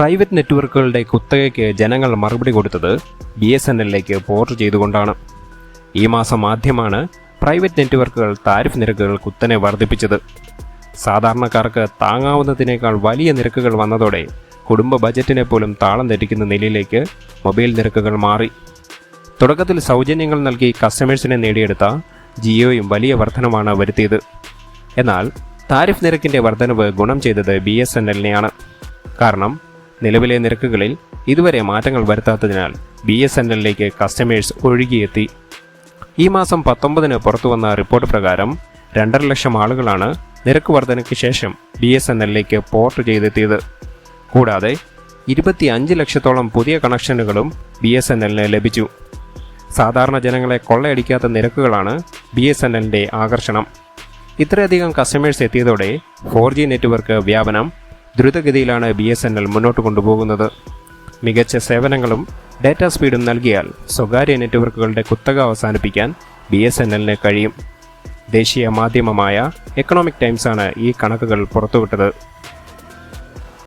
Private നെറ്റ്വർക്കുകളുടെ കുത്തകയ്ക്ക് ജനങ്ങൾ മറുപടി കൊടുത്തത് ബി എസ് എൻ എല്ലിലേക്ക് പോർട്ട് ചെയ്തുകൊണ്ടാണ്. ഈ മാസം ആദ്യമാണ് പ്രൈവറ്റ് നെറ്റ്വർക്കുകൾ താരിഫ് നിരക്കുകൾ കുത്തനെ വർദ്ധിപ്പിച്ചത്. സാധാരണക്കാർക്ക് താങ്ങാവുന്നതിനേക്കാൾ വലിയ നിരക്കുകൾ വന്നതോടെ കുടുംബ ബജറ്റിനെ പോലും താളം തെറ്റിക്കുന്ന നിലയിലേക്ക് മൊബൈൽ നിരക്കുകൾ മാറി. തുടക്കത്തിൽ സൗജന്യങ്ങൾ നൽകി കസ്റ്റമേഴ്സിനെ നേടിയെടുത്ത ജിയോയും വലിയ വർധനമാണ് വരുത്തിയത്. എന്നാൽ താരിഫ് നിരക്കിന്റെ വർധനവ് ഗുണം ചെയ്തത് ബി എസ് എൻ എല്ലിനെയാണ്. കാരണം നിലവിലെ നിരക്കുകളിൽ ഇതുവരെ മാറ്റങ്ങൾ വരുത്താത്തതിനാൽ ബി എസ് എൻ എല്ലിലേക്ക് കസ്റ്റമേഴ്സ് ഒഴുകിയെത്തി. ഈ മാസം പത്തൊമ്പതിന് പുറത്തുവന്ന റിപ്പോർട്ട് പ്രകാരം രണ്ടര ലക്ഷം ആളുകളാണ് നിരക്ക് വർധനയ്ക്ക് ശേഷം ബി എസ് എൻ എല്ലിലേക്ക് പോർട്ട് ചെയ്തെത്തിയത്. കൂടാതെ ഇരുപത്തി അഞ്ച് ലക്ഷത്തോളം പുതിയ കണക്ഷനുകളും ബി എസ് എൻ എല്ലിന് ലഭിച്ചു. സാധാരണ ജനങ്ങളെ കൊള്ളയടിക്കാത്ത നിരക്കുകളാണ് ബി എസ് എൻ എല്ലിന്റെ ആകർഷണം. ഇത്രയധികം കസ്റ്റമേഴ്സ് എത്തിയതോടെ ഫോർ ജി നെറ്റ്വർക്ക് വ്യാപനം ദ്രുതഗതിയിലാണ് ബി എസ് എൻ എൽ മുന്നോട്ട് കൊണ്ടുപോകുന്നത്. മികച്ച സേവനങ്ങളും ഡാറ്റ സ്പീഡും നൽകിയാൽ സ്വകാര്യ നെറ്റ്വർക്കുകളുടെ കുത്തക അവസാനിപ്പിക്കാൻ ബി എസ് എൻ എല്ലിന് കഴിയും. ദേശീയ മാധ്യമമായ എക്കണോമിക് ടൈംസാണ് ഈ കണക്കുകൾ പുറത്തുവിട്ടത്.